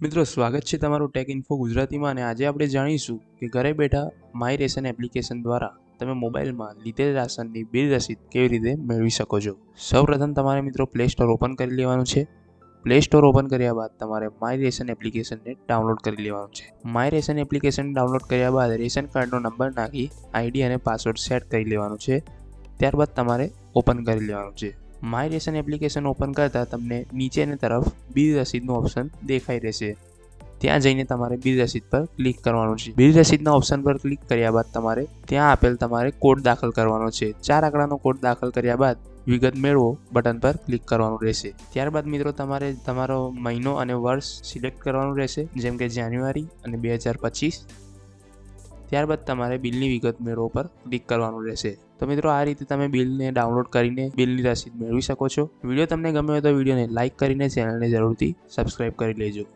મિત્રો, સ્વાગત છે તમારું ટેક ઇન્ફો ગુજરાતીમાં અને આજે આપણે જાણીશું કે ઘરે બેઠા માય રેશન એપ્લિકેશન દ્વારા તમે મોબાઈલમાં લીધેલ રાશનની બિલ રસીદ કેવી રીતે મેળવી શકો છો? સૌપ્રથમ તમારે મિત્રો પ્લે સ્ટોર ઓપન કરી લેવાનું છે. પ્લે સ્ટોર ઓપન કર્યા બાદ તમારે માય રેશન એપ્લિકેશનને ડાઉનલોડ કરી લેવાનું છે. માય રેશન એપ્લિકેશન ડાઉનલોડ કર્યા બાદ રેશન કાર્ડનો નંબર નાખી આઈડી અને પાસવર્ડ સેટ કરી લેવાનું છે. ત્યારબાદ તમારે ઓપન કરી લેવાનું છે. માય રેશન એપ્લિકેશન ઓપન કરતાં તમને નીચેની તરફ બિલ રસીદનું ઓપ્શન દેખાઈ રહેશે. ત્યાં જઈને તમારે બિલ રસીદ પર ક્લિક કરવાનું છે. બિલ રસીદના ઓપ્શન પર ક્લિક કર્યા બાદ તમારે ત્યાં આપેલ તમારે કોડ દાખલ કરવાનો છે. ચાર આંકડાનો કોડ દાખલ કર્યા બાદ વિગત મેળવો, બટન પર ક્લિક કરવાનું રહેશે. ત્યારબાદ મિત્રો તમારે તમારો મહિનો અને વર્ષ સિલેક્ટ કરવાનું રહેશે, જેમ કે જાન્યુઆરી અને બે હજાર પચીસ. ત્યારબાદ તમારે બિલની વિગત મેળવો પર ક્લિક કરવાનું રહેશે. તો મિત્રો, આ રીતે તમે બિલને ડાઉનલોડ કરીને બિલની રસીદ મેળવી શકો છો. વીડિયો તમને ગમ્યો હોય તો વિડીયોને લાઇક કરીને ચેનલને જરૂરથી સબસ્ક્રાઇબ કરી લેજો.